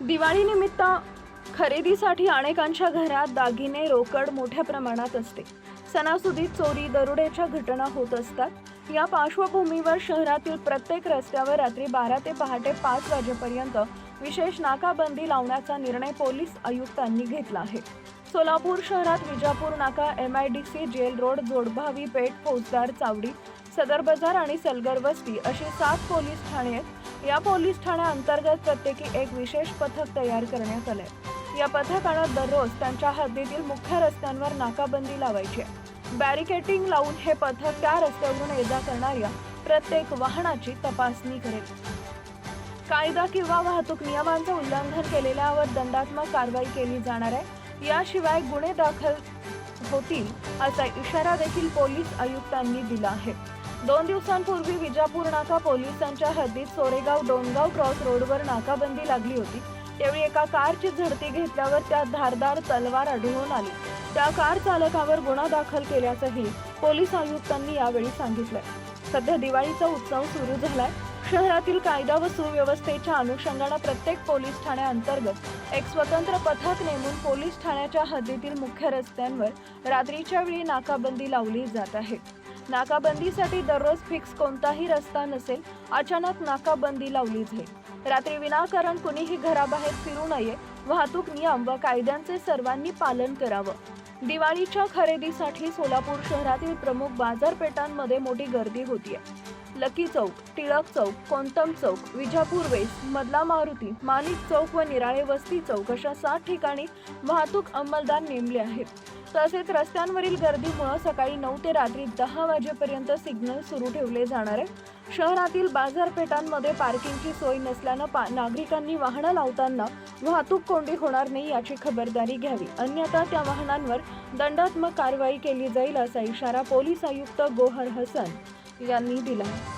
दिवाळीनिमित्त खरेदीसाठी अनेकांच्या घरात दागिने रोकड मोठ्या प्रमाणात असते. सणासुदीत चोरी दरोड्याच्या घटना होत असतात. या पार्श्वभूमीवर शहरातील प्रत्येक रस्त्यावर रात्री बारा ते पहाटे पाच वाजेपर्यंत विशेष नाकाबंदी लावण्याचा निर्णय पोलीस आयुक्तांनी घेतला आहे. सोलापूर शहरात विजापूर नाका M I D C jail road Jodbhavi पेठ फौजदार चावडी सदर बाजार आणि सलगर वस्ती अशी सात पोलीस ठाणे आहेत. या पोलीस ठाण्याअंतर्गत प्रत्येकी एक विशेष पथक तयार करण्यात आलंय. या पथकानं दररोज त्यांच्या हद्दीतील मुख्य रस्त्यांवर नाकाबंदी लावायची बॅरिकेटिंग लावून हे पथक त्या रस्त्यावरून ये जा करणाऱ्या प्रत्येक वाहनाची तपासणी करेल. कायदा किंवा वाहतूक नियमांचं उल्लंघन केलेल्यावर दंडात्मक कारवाई केली जाणार आहे. याशिवाय गुन्हे दाखल होतील असा इशारा देखील पोलीस आयुक्तांनी दिला आहे. दोन दिवसांपूर्वी विजापूर नाका पोलिसांच्या हद्दीत सोरेगाव डोणगाव क्रॉस रोडवर नाकाबंदी लागली होती. त्यावेळी एका कारची झडती घेतल्यावर त्यात धारदार तलवार आढळून आली. त्या कार चालकावर गुन्हा दाखल केल्याचंही पोलीस आयुक्तांनी यावेळी सांगितलंय. सध्या दिवाळीचा उत्सव सुरू झालाय. शहरातील कायदा व सुव्यवस्थेच्या अनुषंगानं प्रत्येक पोलीस ठाण्याअंतर्गत एक स्वतंत्र पथक नेमून पोलीस ठाण्याच्या हद्दीतील मुख्य रस्त्यांवर रात्रीच्या वेळी नाकाबंदी लावली जात आहे. नाकाबंदीसाठी दररोज फिक्स कोणताही रस्ता नसेल अचानक नाकाबंदी लावली जाईल रात्री विनाकारण कुणीही घराबाहेर फिरू नये वाहतूक नियम व कायद्यांचे सर्वांनी पालन करावं. दिवाळीच्या खरेदीसाठी सोलापूर शहरातील प्रमुख बाजारपेठांमध्ये मोठी गर्दी होतीये. लकी चौक टिळक चौक कोंतम चौक विजापूर वेस्ट मधला मारुती मालिक चौक व निराळे वस्ती चौक अशा सात ठिकाणी वाहतूक अंमलदार नेमले आहेत. तसेच रस्त्यांवरील गर्दीमुळे सकाळी नऊ ते रात्री दहा वाजेपर्यंत सिग्नल सुरू ठेवले जाणार आहे शहरातील बाजारपेठांमध्ये पार्किंगची सोय नसल्यानं पा नागरिकांनी वाहनं लावताना वाहतूक कोंडी होणार नाही याची खबरदारी घ्यावी. अन्यथा त्या वाहनांवर दंडात्मक कारवाई केली जाईल असा इशारा पोलीस आयुक्त गोहर हसन यांनी दिला.